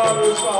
ਦਰ ਸਾ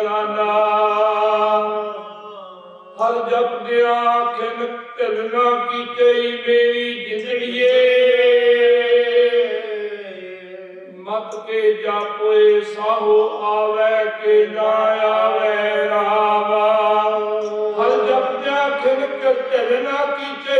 ਬਨਾਨਾ ਹਰ ਜਪਦਿਆ ਖਿਨ ਤਿਲਨਾ ਕੀਤੇ ਮੇਰੀ ਜ਼ਿੰਦਗੀਏ ਮਤ ਕੇ ਜਾਪੋਏ ਸਾਹੋ ਆਵੇ ਕੇ ਨਾ ਆਵੇ ਰਾਵਾ। ਹਰ ਜਪਦਿਆ ਖਿਨ ਤਿਲਨਾ ਕੀਤੇ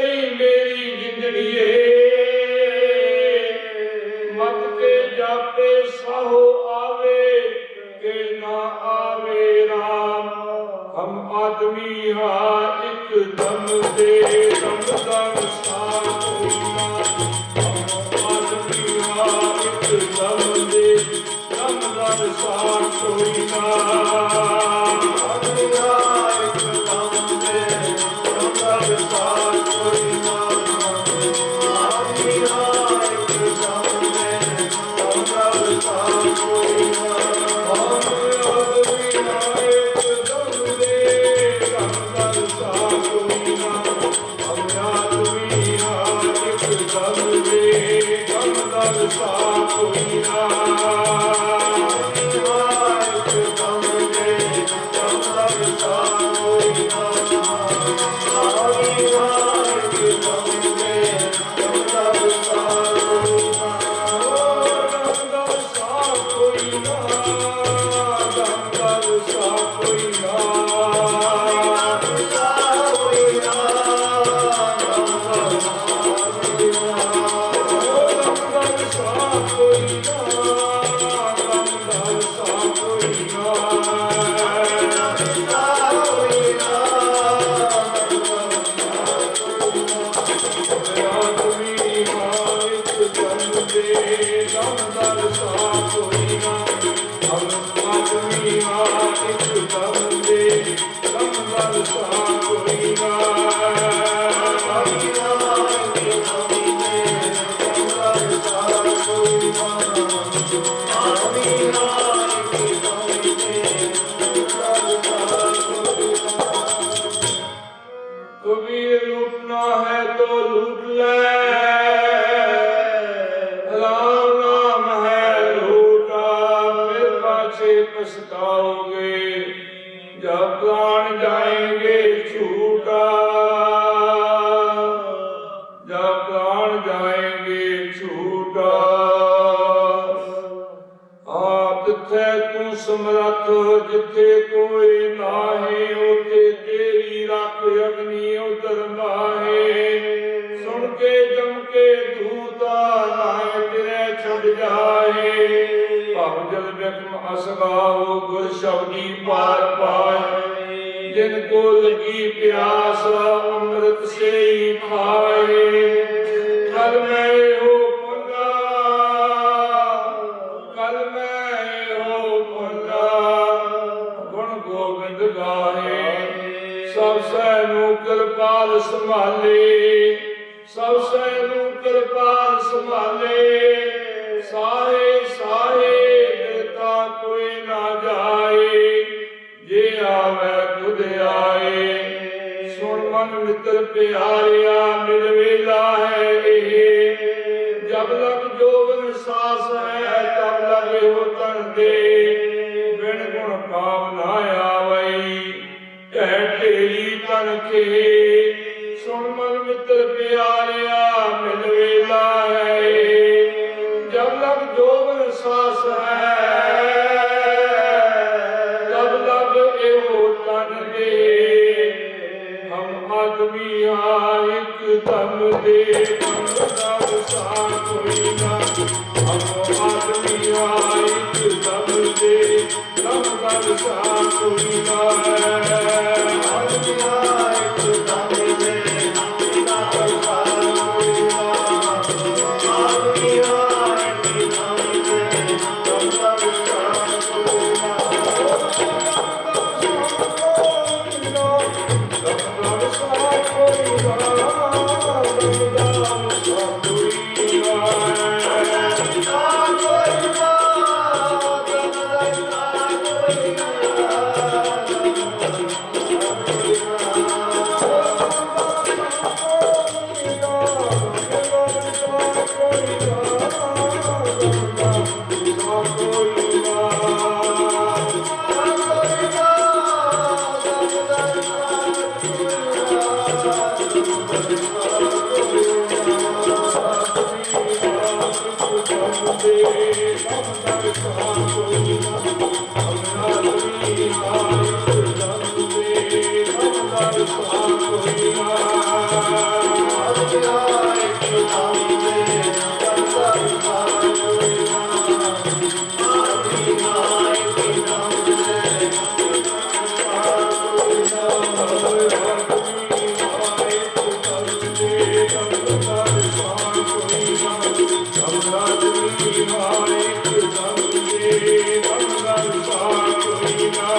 ਆਪ ਜਿੱਥੇ ਤੂੰ ਸਮਰੱਥ, ਜਿੱਥੇ ਕੋਈ ਨਾਹੀ, ਉਥੇ ਤੇਰੀ ਰੱਖ ਅਗਨੀ ਉਦਰ ਮਾਹੇ। ਸੁਣ ਕੇ, ਜਮ ਕੇ ਦੂਤਾ ਨਾਏ ਤੇਰੇ ਛੱਡ ਜਾਏ ਭਵ ਜਲ ਵਿਖਮ ਅਸਗਾਓ ਗੁਰ ਸ਼ਬਦੀ ਪਾਰ ਪਾਏ ਜਿਨ ਕੋ ਲਗੀ ਪਿਆਸ, ਅੰਮ੍ਰਿਤ ਸੇ ਹੀ ਖਾਏ ਕਲ ਮੈਂ ਸੈ ਨੂੰ ਕਿਰਪਾਲ ਸੰਭਾਲੇ, ਸਭ ਸੈ ਨੂੰ ਕਿਰਪਾਲ ਸੰਭਾਲੇ। ਸਾਹੇ ਸਾਹੇ ਬਿਰਤਾ ਕੋਈ ਨਾ ਜਾਏ, ਜੇ ਆਵੇ ਤੁਧ ਆਏ। ਸੁਣ ਮਨ ਮਿੱਤਰ ਪਿਆਰਿਆ, ਮਿਲ ਵੇਲਾ ਹੈ ਇਹ। ਜਬ ਲਗ ਜੋਬਨ ਸਾਸ ਹੈ ਦੇ ਦਮ ਦਾ ਵਸਾਰ ਕੋਈ ਨਾ ਆਦਮੀ ਆ ਇੱਕ you know.